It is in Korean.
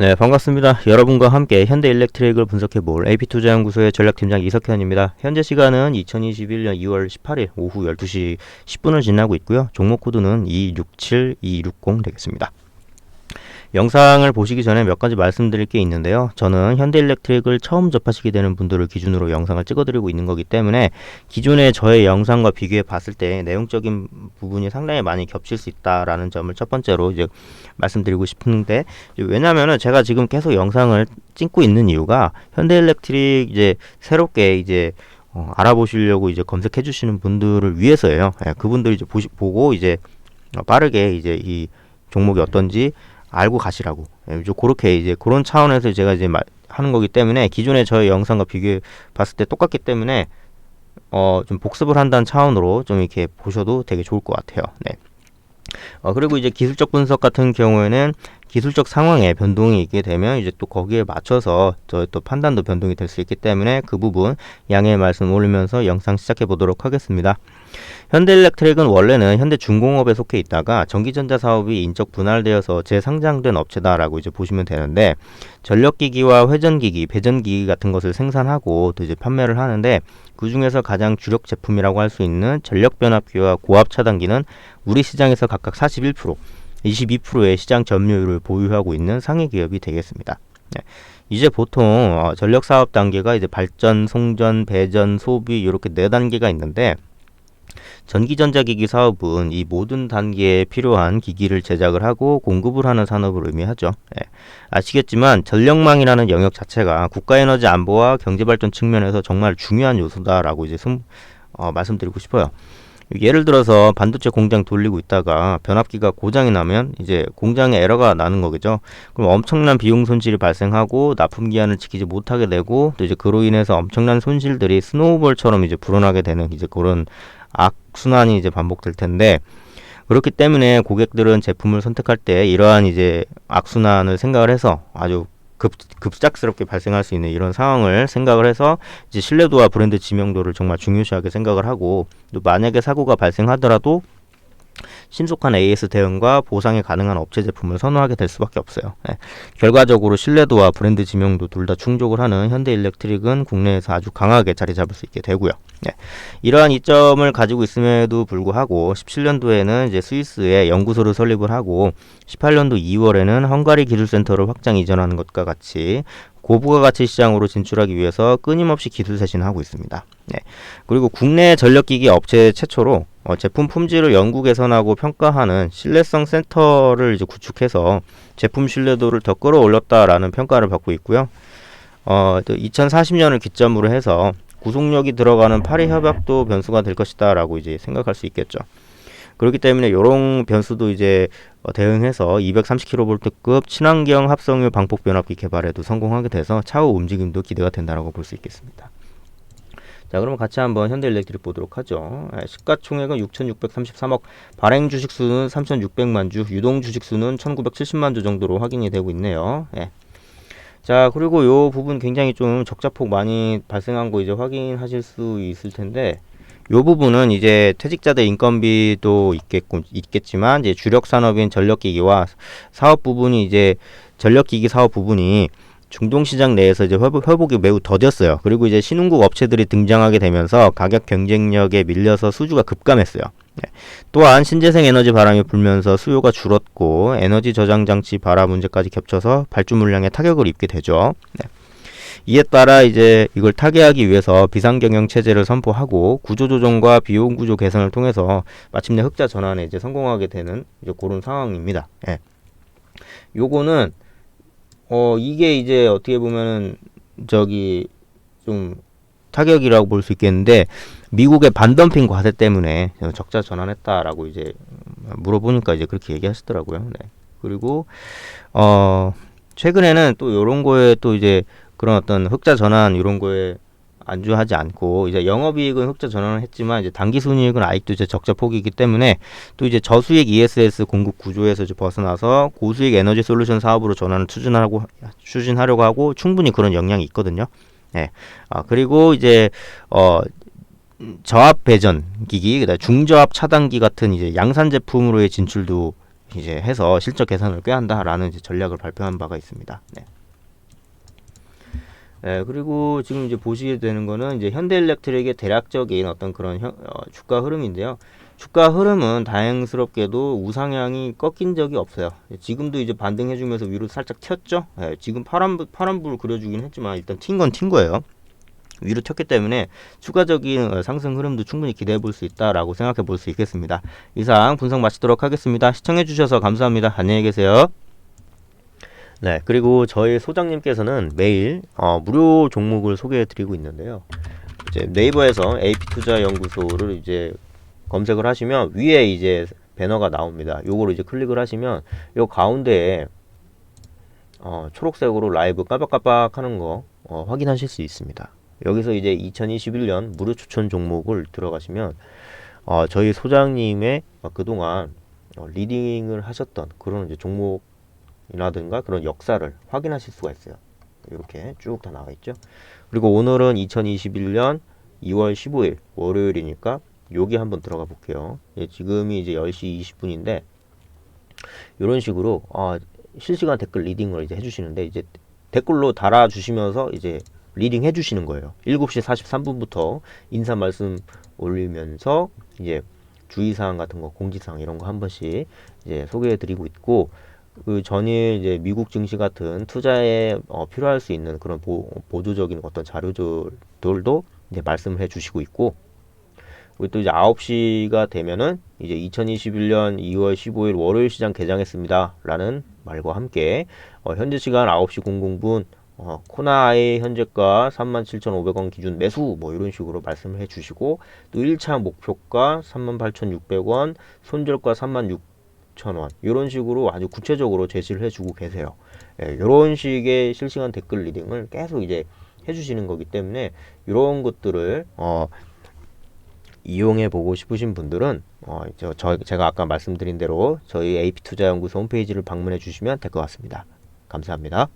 네, 반갑습니다. 여러분과 함께 현대 일렉트릭을 분석해 볼 AP투자연구소의 전략팀장 이석현입니다. 현재 시간은 2021년 2월 18일 오후 12시 10분을 지나고 있고요. 종목 코드는 267260 되겠습니다. 영상을 보시기 전에 몇 가지 말씀드릴 게 있는데요. 저는 현대일렉트릭을 처음 접하시게 되는 분들을 기준으로 영상을 찍어드리고 있는 거기 때문에 기존의 저의 영상과 비교해 봤을 때 내용적인 부분이 상당히 많이 겹칠 수 있다라는 점을 첫 번째로 이제 말씀드리고 싶은데 왜냐하면은 제가 지금 계속 영상을 찍고 있는 이유가 현대일렉트릭 이제 새롭게 이제 어, 알아보시려고 이제 검색해 주시는 분들을 위해서예요. 예, 그분들이 이제 보시, 보고 이제 어, 빠르게 이제 이 종목이 어떤지 알고 가시라고. 예, 그렇게 이제 그런 차원에서 제가 이제 마, 하는 거기 때문에 기존의 저의 영상과 비교해 봤을 때 똑같기 때문에 어, 좀 복습을 한다는 차원으로 좀 이렇게 보셔도 되게 좋을 것 같아요. 네. 어, 그리고 이제 기술적 분석 같은 경우에는 기술적 상황에 변동이 있게 되면 이제 또 거기에 맞춰서 저또 판단도 변동이 될 수 있기 때문에 그 부분 양해 말씀 올리면서 영상 시작해 보도록 하겠습니다. 현대일렉트릭은 원래는 현대중공업에 속해 있다가 전기전자 사업이 인적 분할되어서 재상장된 업체다라고 이제 보시면 되는데 전력기기와 회전기기, 배전기기 같은 것을 생산하고 또 이제 판매를 하는데 그 중에서 가장 주력 제품이라고 할 수 있는 전력변압기와 고압 차단기는 우리 시장에서 각각 41%, 22%의 시장 점유율을 보유하고 있는 상위 기업이 되겠습니다. 네. 이제 보통 어, 전력 사업 단계가 이제 발전, 송전, 배전, 소비 이렇게 네 단계가 있는데 전기전자기기 사업은 이 모든 단계에 필요한 기기를 제작을 하고 공급을 하는 산업을 의미하죠. 예. 아시겠지만 전력망이라는 영역 자체가 국가에너지 안보와 경제발전 측면에서 정말 중요한 요소다라고 이제 숨, 어, 말씀드리고 싶어요. 예를 들어서 반도체 공장 돌리고 있다가 변압기가 고장이 나면 이제 공장에 에러가 나는 거겠죠. 그럼 엄청난 비용 손실이 발생하고 납품 기한을 지키지 못하게 되고 또 이제 그로 인해서 엄청난 손실들이 스노우볼처럼 이제 불어나게 되는 이제 그런 악순환이 이제 반복될 텐데 그렇기 때문에 고객들은 제품을 선택할 때 이러한 이제 악순환을 생각을 해서 아주 급, 급작스럽게 발생할 수 있는 이런 상황을 생각을 해서 이제 신뢰도와 브랜드 지명도를 정말 중요시하게 생각을 하고 또 만약에 사고가 발생하더라도 신속한 AS 대응과 보상이 가능한 업체 제품을 선호하게 될 수밖에 없어요. 네. 결과적으로 신뢰도와 브랜드 지명도 둘 다 충족을 하는 현대 일렉트릭은 국내에서 아주 강하게 자리 잡을 수 있게 되고요. 네. 이러한 이점을 가지고 있음에도 불구하고 17년도에는 이제 스위스에 연구소를 설립을 하고 18년도 2월에는 헝가리 기술센터를 확장 이전하는 것과 같이 고부가 가치 시장으로 진출하기 위해서 끊임없이 기술 쇄신을 하고 있습니다. 네. 그리고 국내 전력기기 업체 최초로 어, 제품 품질을 연구 개선하고 평가하는 신뢰성 센터를 이제 구축해서 제품 신뢰도를 더 끌어올렸다라는 평가를 받고 있고요. 어, 2040년을 기점으로 해서 구속력이 들어가는 파리 협약도 변수가 될 것이다라고 이제 생각할 수 있겠죠. 그렇기 때문에 이런 변수도 이제 어, 대응해서 230kV급 친환경 합성유 방폭 변압기 개발에도 성공하게 돼서 차후 움직임도 기대가 된다라고 볼 수 있겠습니다. 자, 그러면 같이 한번 현대일렉트릭 보도록 하죠. 예, 시가총액은 6,633억, 발행 주식 수는 3,600만 주, 유동 주식 수는 1,970만 주 정도로 확인이 되고 있네요. 예. 자, 그리고 요 부분 굉장히 좀 적자폭 많이 발생한 거 이제 확인하실 수 있을 텐데, 요 부분은 이제 퇴직자들 인건비도 있겠고 있겠지만 이제 주력 산업인 전력기기와 사업 부분이 이제 전력기기 사업 부분이 중동 시장 내에서 이제 회복, 회복 이 매우 더뎠어요. 그리고 이제 신흥국 업체들이 등장하게 되면서 가격 경쟁력에 밀려서 수주가 급감했어요. 네. 또한 신재생 에너지 바람이 불면서 수요가 줄었고 에너지 저장 장치 발화 문제까지 겹쳐서 발주 물량에 타격을 입게 되죠. 네. 이에 따라 이제 이걸 타개하기 위해서 비상경영 체제를 선포하고 구조조정과 비용 구조 개선을 통해서 마침내 흑자 전환에 이제 성공하게 되는 이제 그런 상황입니다. 예. 요거는 어 이게 이제 어떻게 보면은 저기 좀 타격이라고 볼 수 있겠는데 미국의 반덤핑 과세 때문에 적자 전환했다라고 이제 물어보니까 이제 그렇게 얘기하시더라고요. 네. 그리고 어 최근에는 또 요런 거에 또 이제 그런 어떤 흑자 전환 이런 거에 안주하지 않고 이제 영업이익은 흑자 전환을 했지만 이제 단기 순이익은 아직도 이제 적자 폭이기 때문에 또 이제 저수익 ESS 공급 구조에서 이제 벗어나서 고수익 에너지 솔루션 사업으로 전환을 추진하고 추진하려고 하고 충분히 그런 역량이 있거든요. 예. 아 그리고 이제 어 저압 배전 기기, 그다음 중저압 차단기 같은 이제 양산 제품으로의 진출도 이제 해서 실적 개선을 꾀한다라는 이제 전략을 발표한 바가 있습니다. 네. 네, 그리고 지금 이제 보시게 되는 거는 이제 현대일렉트릭의 대략적인 어떤 그런 현- 어, 주가 흐름인데요. 주가 흐름은 다행스럽게도 우상향이 꺾인 적이 없어요. 지금도 이제 반등해주면서 위로 살짝 튀었죠. 예, 지금 파란불 파란불 그려주긴 했지만 일단 튄 건 튄 거예요. 위로 튀었기 때문에 추가적인 어, 상승 흐름도 충분히 기대해 볼 수 있다라고 생각해 볼 수 있겠습니다. 이상 분석 마치도록 하겠습니다. 시청해 주셔서 감사합니다. 안녕히 계세요. 네, 그리고 저희 소장님께서는 매일 어, 무료 종목을 소개해 드리고 있는데요. 이제 네이버에서 AP투자 연구소를 이제 검색을 하시면 위에 이제 배너가 나옵니다. 요거를 이제 클릭을 하시면 요 가운데에 어, 초록색으로 라이브 까박까박 하는 거 어, 확인하실 수 있습니다. 여기서 이제 2021년 무료 추천 종목을 들어가시면 어, 저희 소장님의 어, 그동안 어, 리딩을 하셨던 그런 이제 종목 이라든가 그런 역사를 확인하실 수가 있어요. 이렇게 쭉 다 나와 있죠. 그리고 오늘은 2021년 2월 15일 월요일이니까 여기 한번 들어가 볼게요. 예, 지금이 이제 10시 20분인데 이런 식으로 아, 실시간 댓글 리딩을 이제 해주시는데 이제 댓글로 달아주시면서 이제 리딩 해주시는 거예요. 7시 43분부터 인사 말씀 올리면서 이제 주의사항 같은 거, 공지사항 이런 거 한 번씩 이제 소개해드리고 있고 그 전일 이제 미국 증시 같은 투자에 어, 필요할 수 있는 그런 보, 보조적인 어떤 자료들도 이제 말씀을 해주시고 있고 그리고 또 이제 9시가 되면은 이제 2021년 2월 15일 월요일 시장 개장했습니다. 라는 말과 함께 어, 현재 시간 9시 00분 어, 코나아의 현재가 37,500원 기준 매수 뭐 이런 식으로 말씀을 해 주시고 또 1차 목표가 38,600원, 손절가 36,000 원 이런 식으로 아주 구체적으로 제시를 해 주고 계세요. 예, 이런 식의 실시간 댓글 리딩을 계속 이제 해 주시는 거기 때문에 이런 것들을 어, 이용해 보고 싶으신 분들은 어, 저, 저 제가 아까 말씀드린 대로 저희 AP 투자연구소 홈페이지를 방문해 주시면 될 것 같습니다. 감사합니다.